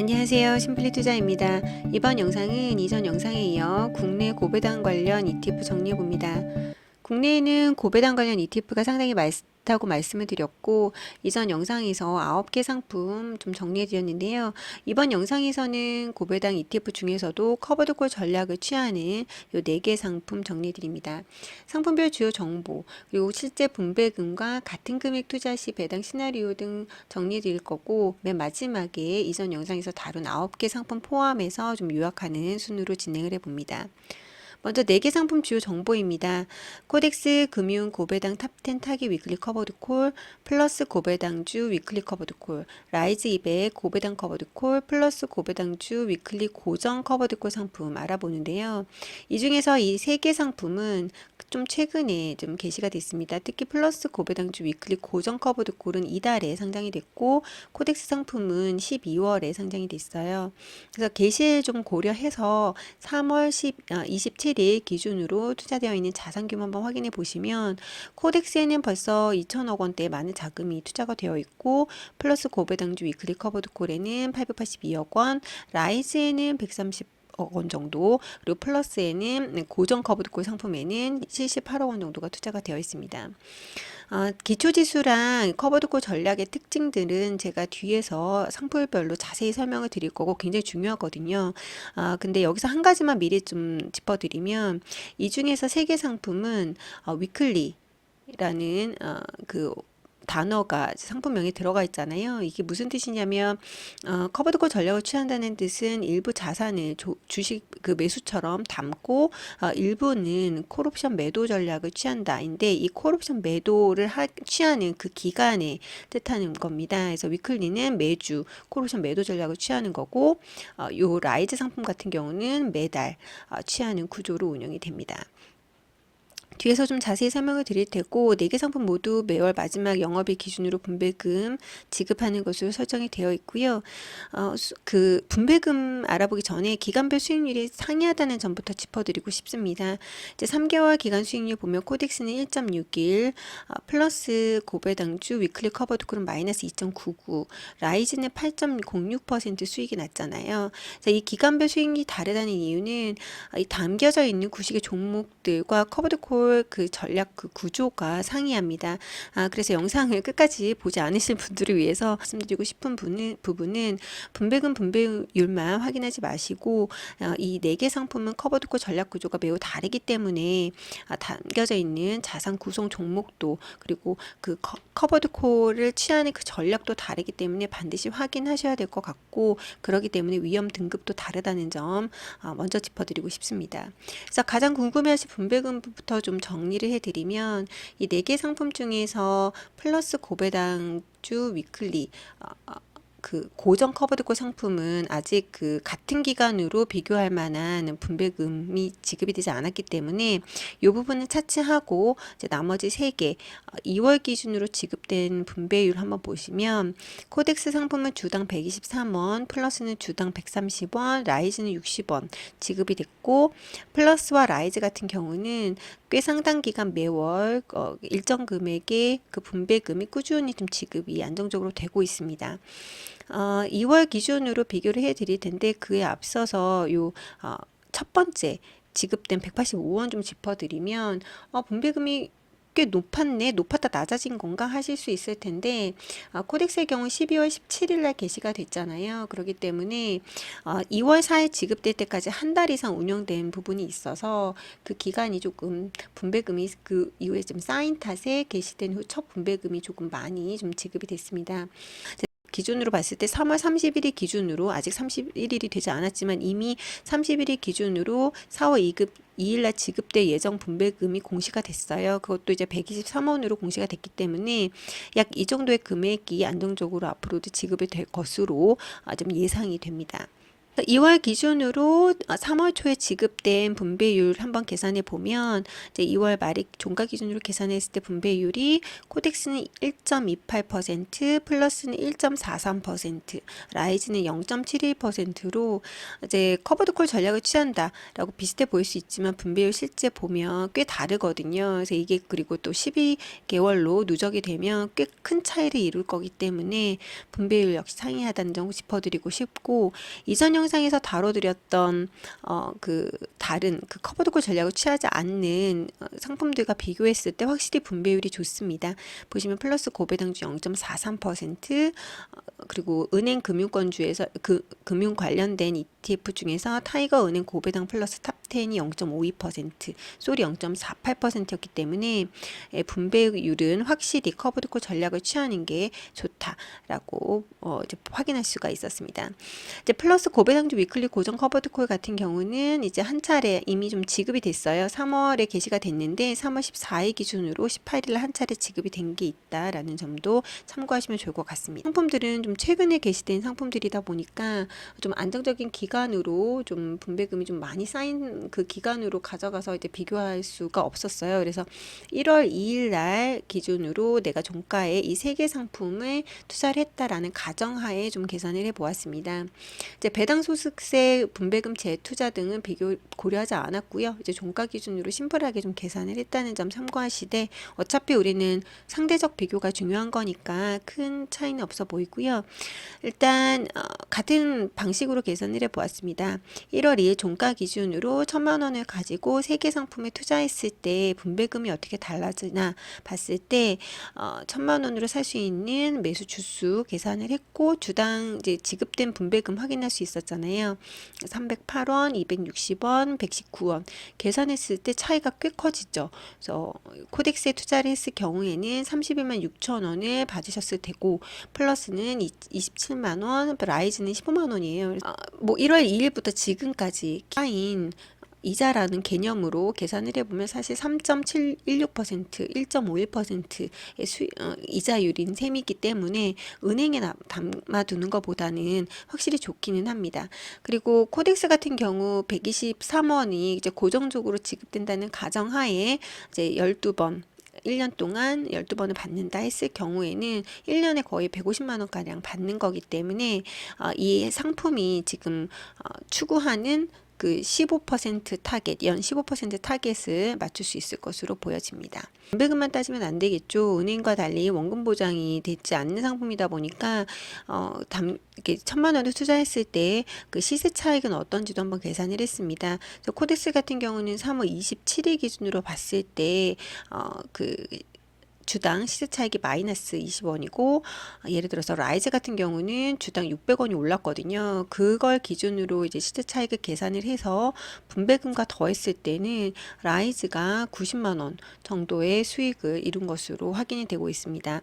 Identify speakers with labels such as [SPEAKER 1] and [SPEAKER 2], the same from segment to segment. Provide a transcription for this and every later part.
[SPEAKER 1] 안녕하세요. 심플리 투자입니다. 이번 영상은 이전 영상에 이어 국내 고배당 관련 ETF 정리해 봅니다. 국내에는 고배당 관련 ETF가 상당히 많다고 말씀을 드렸고 이전 영상에서 9개 상품 좀 정리해 드렸는데요. 이번 영상에서는 고배당 ETF 중에서도 커버드콜 전략을 취하는 이 4개 상품 정리해 드립니다. 상품별 주요 정보 그리고 실제 분배금과 같은 금액 투자 시 배당 시나리오 등 정리해 드릴 거고 맨 마지막에 이전 영상에서 다룬 9개 상품 포함해서 좀 요약하는 순으로 진행을 해 봅니다. 먼저 4개 상품 주요 정보입니다. 코덱스 금융 고배당 탑10 타기 위클리 커버드 콜, 플러스 고배당주 위클리 커버드 콜, 라이즈 200 고배당 커버드 콜, 플러스 고배당주 위클리 고정 커버드 콜 상품 알아보는데요. 이 중에서 이 3개 상품은 좀 최근에 좀 게시가 됐습니다. 특히 플러스 고배당주 위클리 고정 커버드 콜은 이달에 상장이 됐고 코덱스 상품은 12월에 상장이 됐어요. 그래서 게시를 좀 고려해서 3월 10, 아, 27일 기준으로 투자되어 있는 자산 규모 한번 확인해 보시면 코덱스에는 벌써 2천억 원대 많은 자금이 투자가 되어 있고 플러스 고배당주 위클리 커버드 콜에는 882억 원, 라이즈에는 130 억 원 정도 그리고 플러스에는 고정 커브드콜 상품에는 78억 원 정도가 투자가 되어 있습니다. 어, 기초지수랑 커버드콜 전략의 특징들은 제가 뒤에서 상품별로 자세히 설명을 드릴 거고 굉장히 중요하거든요. 아, 근데 여기서 한 가지만 미리 좀 짚어드리면 이 중에서 세 개 상품은 어, 위클리 라는 어, 그 단어가 상품명에 들어가 있잖아요. 이게 무슨 뜻이냐면 어, 커버드콜 전략을 취한다는 뜻은 일부 자산을 조, 주식 그 매수처럼 담고 어, 일부는 콜옵션 매도 전략을 취한다인데 이 콜옵션 매도를 하, 취하는 그 기간에 뜻하는 겁니다. 그래서 위클리는 매주 콜옵션 매도 전략을 취하는 거고 어, 요 라이즈 상품 같은 경우는 매달 어, 취하는 구조로 운영이 됩니다. 뒤에서 좀 자세히 설명을 드릴 테고 네개 상품 모두 매월 마지막 영업일 기준으로 분배금 지급하는 것으로 설정이 되어 있고요. 어, 수, 그 분배금 알아보기 전에 기간별 수익률이 상이하다는 점부터 짚어드리고 싶습니다. 이제 3개월 기간 수익률 보면 코덱스는 1.61, 어, 플러스 고배당주 위클리 커버드 콜은 마이너스 2.99, 라이즈는 8.06% 수익이 났잖아요. 이 기간별 수익률이 다르다는 이유는 이 담겨져 있는 구식의 종목들과 커버드 콜그 전략 그 구조가 상이합니다. 아, 그래서 영상을 끝까지 보지 않으신 분들을 위해서 말씀드리고 싶은 부분은, 부분은 분배금 분배율만 확인하지 마시고 어, 이네 개 상품은 커버드코 전략 구조가 매우 다르기 때문에 아, 담겨져 있는 자산 구성 종목도 그리고 그 커버드콜을 취하는 그 전략도 다르기 때문에 반드시 확인하셔야 될 것 같고 그러기 때문에 위험 등급도 다르다는 점 어, 먼저 짚어드리고 싶습니다. 그래서 가장 궁금해하실 분배금부터 좀 정리를 해드리면 이 네 개 상품 중에서 플러스 고배당주 위클리 어, 어, 그 고정 커버드콜 상품은 아직 그 같은 기간으로 비교할 만한 분배금이 지급이 되지 않았기 때문에 이 부분은 차치하고 이제 나머지 세개 2월 어, 기준으로 지급된 분배율 한번 보시면 코덱스 상품은 주당 123원, 플러스는 주당 130원, 라이즈는 60원 지급이 됐고 플러스와 라이즈 같은 경우는 꽤 상당 기간 매월 어, 일정 금액의 그 분배금이 꾸준히 좀 지급이 안정적으로 되고 있습니다. 어, 2월 기준으로 비교를 해 드릴 텐데 그에 앞서서 요 어, 첫 번째 지급된 185원 좀 짚어드리면 어, 분배금이 꽤 높았네, 높았다 낮아진 건가 하실 수 있을 텐데 어, 코덱스의 경우 12월 17일 날 게시가 됐잖아요. 그렇기 때문에 어, 2월 4일 지급될 때까지 한 달 이상 운영된 부분이 있어서 그 기간이 조금 분배금이 그 이후에 좀 쌓인 탓에 게시된 후 첫 분배금이 조금 많이 좀 지급이 됐습니다. 기준으로 봤을 때 3월 30일이 기준으로 아직 31일이 되지 않았지만 이미 30일이 기준으로 4월 2급 2일날 지급될 예정 분배금이 공시가 됐어요. 그것도 이제 123원으로 공시가 됐기 때문에 약 이 정도의 금액이 안정적으로 앞으로도 지급이 될 것으로 아, 좀 예상이 됩니다. 2월 기준으로 3월 초에 지급된 분배율 한번 계산해 보면 이제 2월 말에 종가 기준으로 계산했을 때 분배율이 코덱스는 1.28% 플러스는 1.43% 라이즈는 0.71%로 이제 커버드 콜 전략을 취한다라고 비슷해 보일 수 있지만 분배율 실제 보면 꽤 다르거든요. 그래서 이게 그리고 또 12개월로 누적이 되면 꽤 큰 차이를 이룰 거기 때문에 분배율 역시 상이하다는 점 짚어드리고 싶고 이전 영 상에서 다뤄드렸던 어 그 다른 그 커버드콜 전략을 취하지 않는 어, 상품들과 비교했을 때 확실히 분배율이 좋습니다. 보시면 플러스 고배당주 0.43% 어, 그리고 은행 금융권주에서 그 금융 관련된 ETF 중에서 타이거 은행 고배당 플러스 탑10이 0.52%, 솔이 0.48%였기 때문에 예, 분배율은 확실히 커버드콜 전략을 취하는 게 좋다라고 어, 이제 확인할 수가 있었습니다. 이제 플러스 고배당주 위클리 고정 커버드콜 같은 경우는 이제 한 차례 이미 좀 지급이 됐어요. 3월에 게시가 됐는데 3월 14일 기준으로 18일 한 차례 지급이 된 게 있다라는 점도 참고하시면 좋을 것 같습니다. 상품들은 좀 최근에 게시된 상품들이다 보니까 좀 안정적인 기 간으로 좀 분배금이 좀 많이 쌓인 그 기간으로 가져가서 이제 비교할 수가 없었어요. 그래서 1월 2일 날 기준으로 내가 종가에 이 세 개 상품을 투자를 했다라는 가정하에 좀 계산을 해 보았습니다. 이제 배당 소득세, 분배금 재투자 등은 비교 고려하지 않았고요. 이제 종가 기준으로 심플하게 좀 계산을 했다는 점 참고하시되 어차피 우리는 상대적 비교가 중요한 거니까 큰 차이는 없어 보이고요. 일단 어, 같은 방식으로 계산을 해 보았습니다. 1월 2일 종가 기준으로 천만 원을 가지고 세 개 상품에 투자했을 때 분배금이 어떻게 달라지나 봤을 때 어, 천만 원으로 살 수 있는 매수 주수 계산을 했고 주당 이제 지급된 분배금 확인할 수 있었잖아요. 308원, 260원, 119원 계산했을 때 차이가 꽤 커지죠. 그래서 코덱스에 투자를 했을 경우에는 31만 6천 원을 받으셨을 테고 플러스는 27만 원, 라이즈는 15만 원이에요. 아, 뭐 1월 2일부터 지금까지 쌓인 이자라는 개념으로 계산을 해보면 사실 3.716%, 1.51%의 수, 어, 이자율인 셈이기 때문에 은행에 나- 담아두는 것보다는 확실히 좋기는 합니다. 그리고 코덱스 같은 경우 123원이 이제 고정적으로 지급된다는 가정하에 이제 12번 1년 동안 12번을 받는다 했을 경우에는 1년에 거의 150만 원가량 받는 거기 때문에 어, 이 상품이 지금 어, 추구하는 그 15% 타겟, 연 15% 타겟을 맞출 수 있을 것으로 보여집니다. 분배금만 따지면 안 되겠죠. 은행과 달리 원금 보장이 되지 않는 상품이다 보니까 어, 담, 이렇게 천만 원을 투자했을 때 그 시세 차익은 어떤지도 한번 계산을 했습니다. 코덱스 같은 경우는 3월 27일 기준으로 봤을 때 어, 그 주당 시세 차익이 마이너스 20원이고 예를 들어서 라이즈 같은 경우는 주당 600원이 올랐거든요. 그걸 기준으로 이제 시세 차익을 계산을 해서 분배금과 더했을 때는 라이즈가 90만 원 정도의 수익을 이룬 것으로 확인이 되고 있습니다.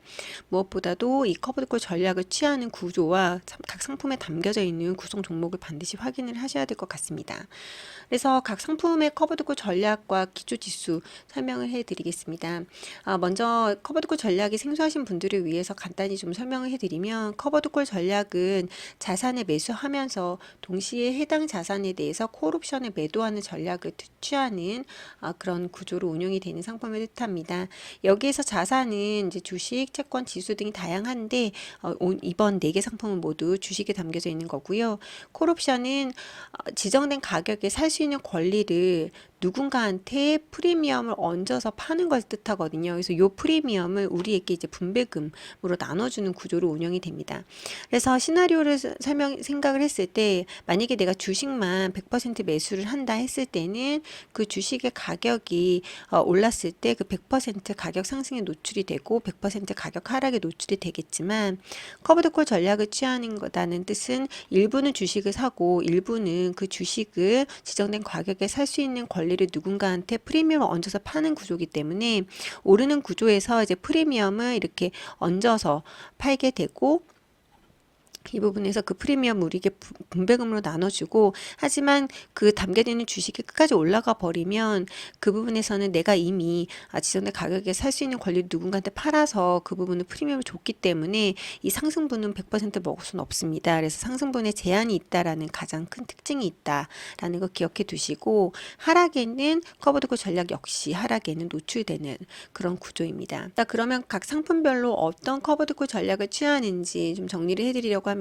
[SPEAKER 1] 무엇보다도 이 커버드콜 전략을 취하는 구조와 각 상품에 담겨져 있는 구성 종목을 반드시 확인을 하셔야 될 것 같습니다. 그래서 각 상품의 커버드콜 전략과 기초 지수 설명을 해 드리겠습니다. 아, 먼저 커버드콜 전략이 생소하신 분들을 위해서 간단히 좀 설명을 해드리면 커버드콜 전략은 자산을 매수하면서 동시에 해당 자산에 대해서 콜옵션을 매도하는 전략을 취하는 아, 그런 구조로 운영이 되는 상품을 뜻합니다. 여기에서 자산은 이제 주식, 채권, 지수 등이 다양한데 어, 오- 이번 네 개 상품은 모두 주식에 담겨져 있는 거고요. 콜옵션은 어, 지정된 가격에 살 수 있는 권리를 누군가한테 프리미엄을 얹어서 파는 걸 뜻하거든요. 그래서 요 프리미엄 을 우리에게 이제 분배금으로 나눠주는 구조로 운영이 됩니다. 그래서 시나리오를 서- 설명 생각을 했을 때 만약에 내가 주식만 100% 매수를 한다 했을 때는 그 주식의 가격이 어, 올랐을 때 그 100% 가격 상승에 노출이 되고 100% 가격 하락에 노출이 되겠지만 커버드콜 전략을 취하는 거다는 뜻은 일부는 주식을 사고 일부는 그 주식을 지정된 가격에 살 수 있는 권리를 누군가한테 프리미엄을 얹어서 파는 구조이기 때문에 오르는 구조에서 이제 프리미엄을 이렇게 얹어서 팔게 되고 이 부분에서 그 프리미엄 우리에게 부- 분배금으로 나눠주고 하지만 그 담겨져 있는 주식이 끝까지 올라가 버리면 그 부분에서는 내가 이미 아, 지정된 가격에 살 수 있는 권리를 누군가한테 팔아서 그 부분을 프리미엄을 줬기 때문에 이 상승분은 100% 먹을 수는 없습니다. 그래서 상승분에 제한이 있다라는 가장 큰 특징이 있다라는 거 기억해 두시고 하락에는 커버드콜 전략 역시 하락에는 노출되는 그런 구조입니다. 자, 그러면 각 상품별로 어떤 커버드콜 전략을 취하는지 좀 정리를 해드리려고 합니다.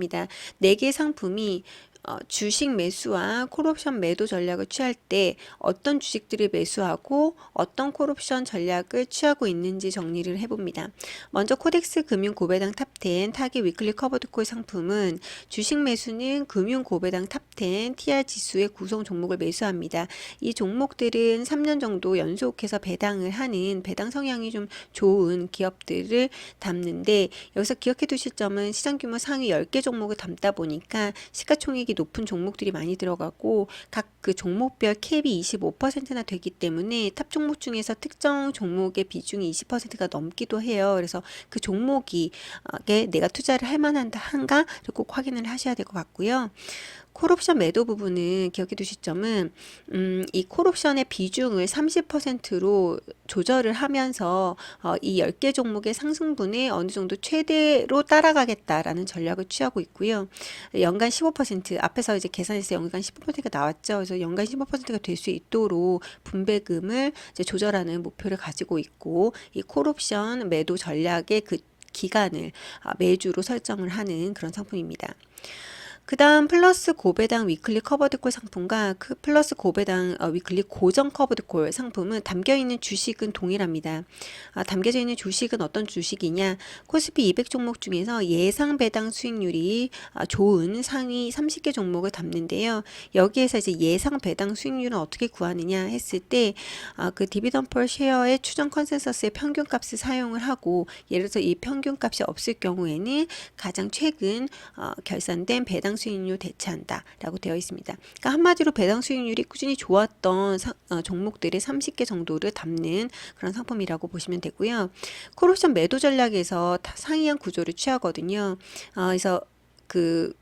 [SPEAKER 1] 네개 상품이 어, 주식 매수와 콜옵션 매도 전략을 취할 때 어떤 주식들을 매수하고 어떤 콜옵션 전략을 취하고 있는지 정리를 해봅니다. 먼저 코덱스 금융 고배당 탑10 타겟 위클리 커버드콜 상품은 주식 매수는 금융 고배당 탑10 TR 지수의 구성 종목을 매수합니다. 이 종목들은 3년 정도 연속해서 배당을 하는 배당 성향이 좀 좋은 기업들을 담는데 여기서 기억해 두실 점은 시장 규모 상위 10개 종목을 담다 보니까 시가총액이 높은 종목들이 많이 들어가고 각 그 종목별 캡이 25%나 되기 때문에 탑 종목 중에서 특정 종목의 비중이 20%가 넘기도 해요. 그래서 그 종목이 어, 게 내가 투자를 할 만한가 꼭 확인을 하셔야 될 것 같고요. 콜옵션 매도 부분은 기억해 두실 점은 음, 이 콜옵션의 비중을 30%로 조절을 하면서 어, 이 10개 종목의 상승분에 어느 정도 최대로 따라가겠다라는 전략을 취하고 있고요. 연간 15% 앞에서 이제 계산해서 연간 15%가 나왔죠. 그래서 연간 15%가 될 수 있도록 분배금을 이제 조절하는 목표를 가지고 있고 이 콜옵션 매도 전략의 그 기간을 아, 매주로 설정을 하는 그런 상품입니다. 그 다음 플러스 고배당 위클리 커버드콜 상품과 그 플러스 고배당 어, 위클리 고정 커버드콜 상품은 담겨있는 주식은 동일합니다. 아, 담겨져 있는 주식은 어떤 주식이냐 코스피 200 종목 중에서 예상 배당 수익률이 아, 좋은 상위 30개 종목을 담는데요. 여기에서 이제 예상 배당 수익률은 어떻게 구하느냐 했을 때그 디비던 펄 쉐어의 추정 컨센서스의 평균값을 사용을 하고 예를 들어서 이 평균값이 없을 경우에는 가장 최근 어, 결산된 배당 수익률 대체한다라고 되어 있습니다. 그러니까 한마디로 배당 수익률이 꾸준히 좋았던 사- 어, 종목들의 30개 정도를 담는 그런 상품이라고 보시면 되고요. 콜옵션 매도 전략에서 다 상이한 구조를 취하거든요. 어, 그래서 그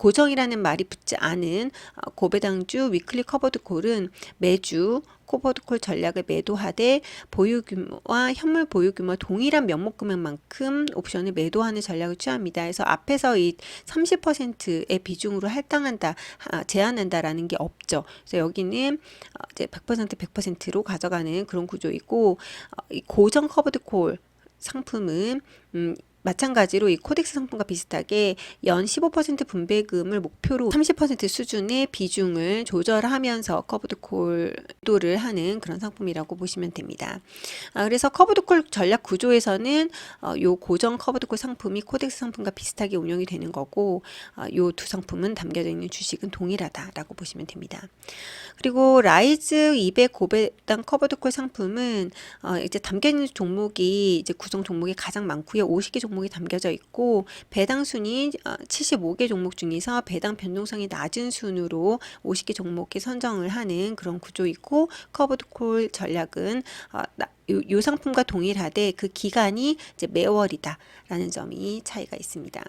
[SPEAKER 1] 고정이라는 말이 붙지 않은 어, 고배당주 위클리 커버드 콜은 매주 커버드 콜 전략을 매도하되 보유 규모와 현물 보유 규모 동일한 명목 금액만큼 옵션을 매도하는 전략을 취합니다. 그래서 앞에서 이 30%의 비중으로 할당한다, 아, 제한한다라는 게 없죠. 그래서 여기는 어, 이제 100% 100%로 가져가는 그런 구조이고 어, 이 고정 커버드 콜 상품은 음, 마찬가지로 이 코덱스 상품과 비슷하게 연 15% 분배금을 목표로 30% 수준의 비중을 조절하면서 커브드 콜도를 하는 그런 상품이라고 보시면 됩니다. 아, 그래서 커브드 콜 전략 구조에서는 어, 요 고정 커브드 콜 상품이 코덱스 상품과 비슷하게 운영이 되는 거고 어, 요두 상품은 담겨져 있는 주식은 동일하다라고 보시면 됩니다. 그리고 라이즈 200 고배당 커버드 콜 상품은 어, 이제 담겨 있는 종목이 이제 구성 종목이 가장 많고요. 50개 종목 이 담겨져 있고 배당 순위 어, 75개 종목 중에서 배당 변동성이 낮은 순으로 50개 종목에 선정을 하는 그런 구조이고 커버드 콜 전략은 어, 나- 요, 요 상품과 동일하되 그 기간이 이제 매월이다라는 점이 차이가 있습니다.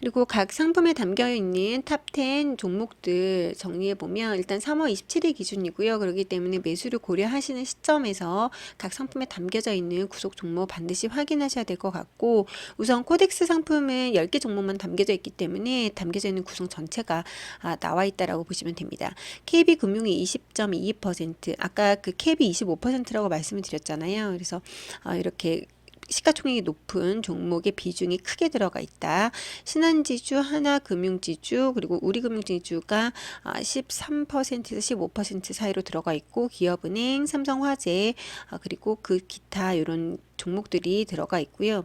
[SPEAKER 1] 그리고 각 상품에 담겨 있는 탑10 종목들 정리해 보면 일단 3월 27일 기준이고요. 그렇기 때문에 매수를 고려하시는 시점에서 각 상품에 담겨져 있는 구속 종목 반드시 확인하셔야 될 것 같고 우선 코덱스 상품은 10개 종목만 담겨져 있기 때문에 담겨져 있는 구성 전체가 아, 나와 있다라고 보시면 됩니다. KB금융이 20.22% 아까 그 KB 25%라고 말씀을 드렸잖아요. 그래서 어, 이렇게 시가총액이 높은 종목의 비중이 크게 들어가 있다. 신한지주, 하나금융지주, 그리고 우리금융지주가 13%에서 15% 사이로 들어가 있고 기업은행, 삼성화재, 아, 그리고 그 기타 이런 종목들이 들어가 있고요.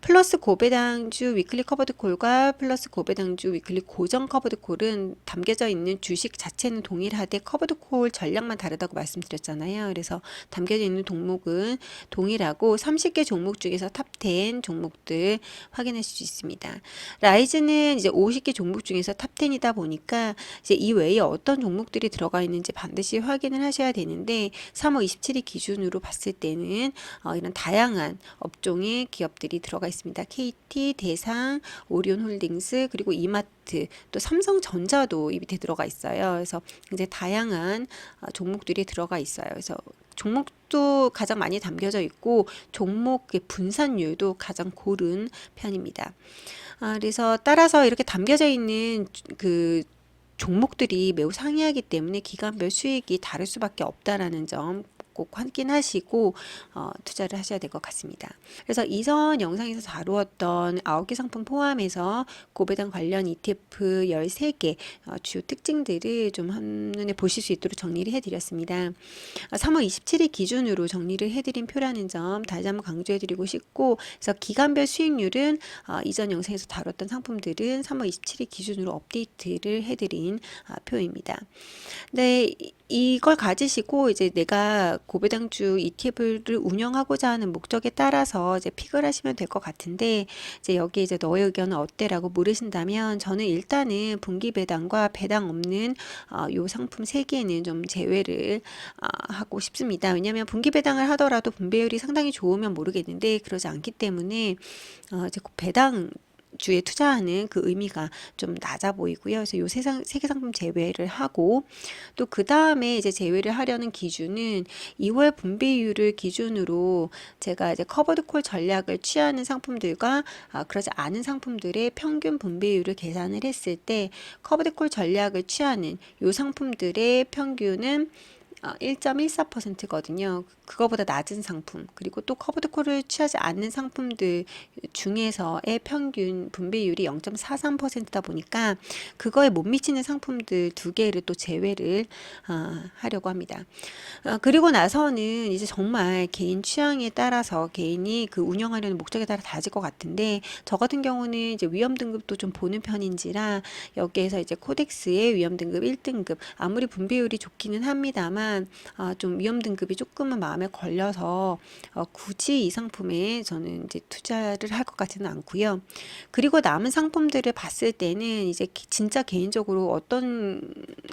[SPEAKER 1] 플러스 고배당주 위클리 커버드 콜과 플러스 고배당주 위클리 고정 커버드 콜은 담겨져 있는 주식 자체는 동일하되 커버드 콜 전략만 다르다고 말씀드렸잖아요. 그래서 담겨져 있는 종목은 동일하고 30개 종목 중에서 탑10 종목들 확인하실 수 있습니다. 라이즈는 이제 50개 종목 중에서 탑10이다 보니까 이제 이 외에 어떤 종목들이 들어가 있는지 반드시 확인을 하셔야 되는데 3월 27일 기준으로 봤을 때는 어, 이런 다양한 다양한 업종의 기업들이 들어가 있습니다. KT, 대상, 오리온홀딩스 그리고 이마트 또 삼성전자도 이 밑에 들어가 있어요. 그래서 굉장히 다양한 어, 종목들이 들어가 있어요. 그래서 종목도 가장 많이 담겨져 있고 종목의 분산율도 가장 고른 편입니다. 아, 그래서 따라서 이렇게 담겨져 있는 그 종목들이 매우 상이하기 때문에 기간별 수익이 다를 수밖에 없다라는 점 꼭 확인하시고 어, 투자를 하셔야 될 것 같습니다. 그래서 이전 영상에서 다루었던 9개 상품 포함해서 고배당 관련 ETF 13개 어, 주요 특징들을 좀 한눈에 보실 수 있도록 정리를 해드렸습니다. 3월 27일 기준으로 정리를 해드린 표라는 점 다시 한번 강조해드리고 싶고 그래서 기간별 수익률은 어, 이전 영상에서 다뤘던 상품들은 3월 27일 기준으로 업데이트를 해드린 아, 표입니다. 네, 이- 이걸 가지시고 이제 내가 고배당주 ETF를 운영하고자 하는 목적에 따라서 이제 픽을 하시면 될 것 같은데 이제 여기 이제 너의 의견은 어때라고 물으신다면 저는 일단은 분기 배당과 배당 없는 어, 요 상품 세 개는 좀 제외를 아, 하고 싶습니다. 왜냐하면 분기 배당을 하더라도 분배율이 상당히 좋으면 모르겠는데 그러지 않기 때문에 어, 이제 배당 주에 투자하는 그 의미가 좀 낮아 보이고요. 그래서 요 세상 세개 상품 제외를 하고 또 그 다음에 이제 제외를 하려는 기준은 2월 분배율을 기준으로 제가 이제 커버드 콜 전략을 취하는 상품들과 아, 그러지 않은 상품들의 평균 분배율을 계산을 했을 때 커버드 콜 전략을 취하는 요 상품들의 평균은 어, 1.14%거든요. 그거보다 낮은 상품 그리고 또 커버드 콜을 취하지 않는 상품들 중에서의 평균 분배율이 0.43%다 보니까 그거에 못 미치는 상품들 두 개를 또 제외를 어, 하려고 합니다. 어, 그리고 나서는 이제 정말 개인 취향에 따라서 개인이 그 운영하려는 목적에 따라 다질 것 같은데 저 같은 경우는 이제 위험 등급도 좀 보는 편인지라 여기에서 이제 코덱스의 위험 등급 1등급 아무리 분배율이 좋기는 합니다만 아, 좀 위험 등급이 조금은 마음에 걸려서 어, 굳이 이 상품에 저는 이제 투자를 할 것 같지는 않고요. 그리고 남은 상품들을 봤을 때는 이제 기- 진짜 개인적으로 어떤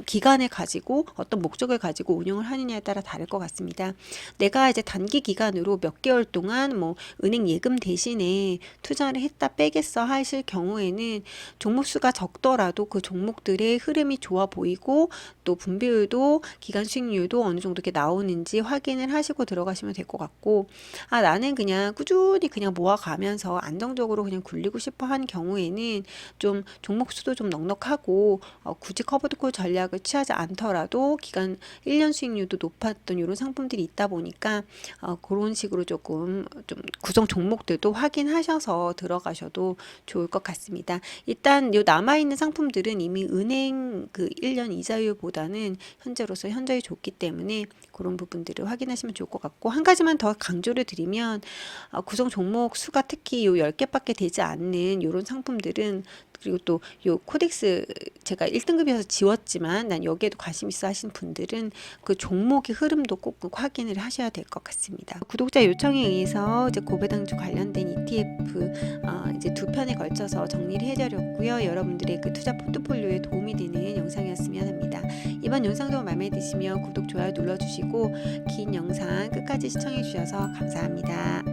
[SPEAKER 1] 기간을 가지고 어떤 목적을 가지고 운영을 하느냐에 따라 다를 것 같습니다. 내가 이제 단기 기간으로 몇 개월 동안 뭐 은행 예금 대신에 투자를 했다 빼겠어 하실 경우에는 종목 수가 적더라도 그 종목들의 흐름이 좋아 보이고 또 분배율도 기간 수익률 도 어느 정도 이렇게 나오는지 확인을 하시고 들어가시면 될 것 같고 아 나는 그냥 꾸준히 그냥 모아가면서 안정적으로 그냥 굴리고 싶어 한 경우에는 좀 종목 수도 좀 넉넉하고 어, 굳이 커버드콜 전략을 취하지 않더라도 기간 1년 수익률도 높았던 이런 상품들이 있다 보니까 어, 그런 식으로 조금 좀 구성 종목들도 확인하셔서 들어가셔도 좋을 것 같습니다. 일단 요 남아 있는 상품들은 이미 은행 그 1년 이자율보다는 현재로서 현저히 좋기 때문에 그런 부분들을 확인하시면 좋을 것 같고 한 가지만 더 강조를 드리면 어, 구성 종목 수가 특히 요 10개밖에 되지 않는 요런 상품들은 그리고 또 요 코덱스 제가 1등급이어서 지웠지만 난 여기에도 관심 있어 하신 분들은 그 종목의 흐름도 꼭 확인을 하셔야 될 것 같습니다. 구독자 요청에 의해서 이제 고배당주 관련된 ETF 어, 이제 두 편에 걸쳐서 정리를 해드렸고요. 여러분들의 그 투자 포트폴리오에 도움이 되는 영상이었으면 합니다. 이번 영상도 마음에 드시면 구독, 좋아요 눌러주시 고 긴 영상 끝까지 시청해 주셔서 감사합니다.